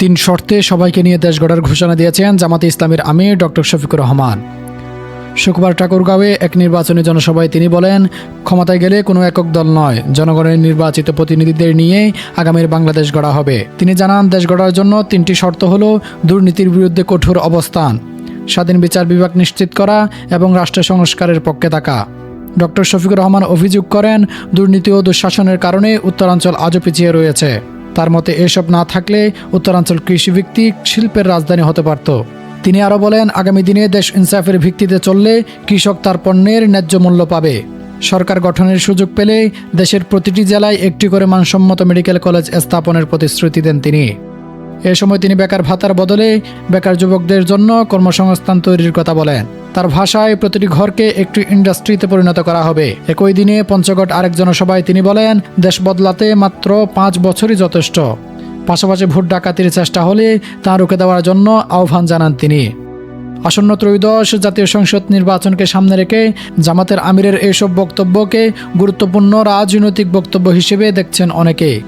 তিন শর্তে সবাইকে নিয়ে দেশ গড়ার ঘোষণা দিয়েছেন জামাতে ইসলামের আমির ডক্টর শফিকুর রহমান। শুক্রবার ঠাকুরগাঁওয়ে এক নির্বাচনী জনসভায় তিনি বলেন, ক্ষমতায় গেলে কোনো একক দল নয়, জনগণের নির্বাচিত প্রতিনিধিদের নিয়ে আগামীর বাংলাদেশ গড়া হবে। তিনি জানান, দেশ গড়ার জন্য তিনটি শর্ত হল দুর্নীতির বিরুদ্ধে কঠোর অবস্থান, স্বাধীন বিচার বিভাগ নিশ্চিত করা এবং রাষ্ট্র সংস্কারের পক্ষে থাকা। ডক্টর শফিকুর রহমান অভিযোগ করেন, দুর্নীতি ও দুঃশাসনের কারণে উত্তরাঞ্চল আজও পিছিয়ে রয়েছে। তার মতে এসব না থাকলে উত্তরাঞ্চল কৃষিভিত্তিক শিল্পের রাজধানী হতে পারত। তিনি আরও বলেন, আগামী দিনে দেশ ইনসাফের ভিত্তিতে চললে কৃষক তার পণ্যের ন্যায্য মূল্য পাবে। সরকার গঠনের সুযোগ পেলে দেশের প্রতিটি জেলায় একটি করে মানসম্মত মেডিকেল কলেজ স্থাপনের প্রতিশ্রুতি দেন তিনি। এ সময় তিনি বেকার ভাতার বদলে বেকার যুবকদের জন্য কর্মসংস্থান তৈরির কথা বলেন। তার ভাষায় প্রতিটি ঘরকে একটি ইন্ডাস্ট্রিতে পরিণত করা হবে। একই দিনে পঞ্চগড় আরেক জনসভায় তিনি বলেন, দেশ বদলাতে মাত্র পাঁচ বছরই যথেষ্ট। পাশাপাশি ভোট ডাকাতির চেষ্টা হলে তা রুখে দেওয়ার জন্য আহ্বান জানান তিনি। আসন্ন ত্রয়োদশ জাতীয় সংসদ নির্বাচনকে সামনে রেখে জামাতের আমিরের এইসব বক্তব্যকে গুরুত্বপূর্ণ রাজনৈতিক বক্তব্য হিসেবে দেখছেন অনেকে।